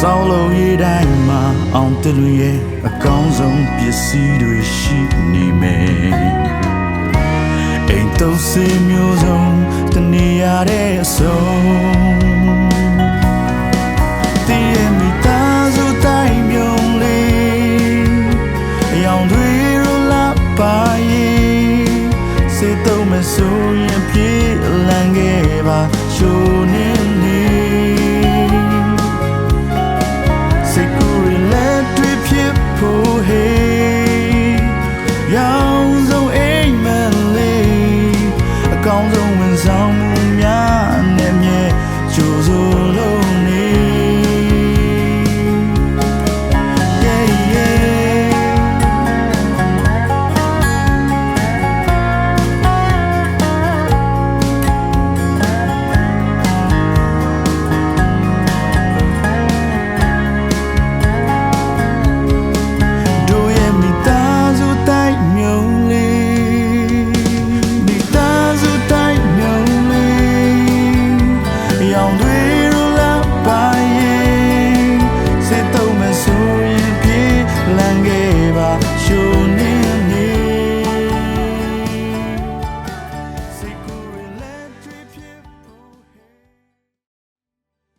ဆောင်းလုံးရေးတိုင်းမှာအောင်တလူရဲ့အကောင်းဆုံးပစ္စည်းတွေရှိနေမယ်အိမ်သုံးစင်းမျိုးစုံတနေရတဲ့အဆုံး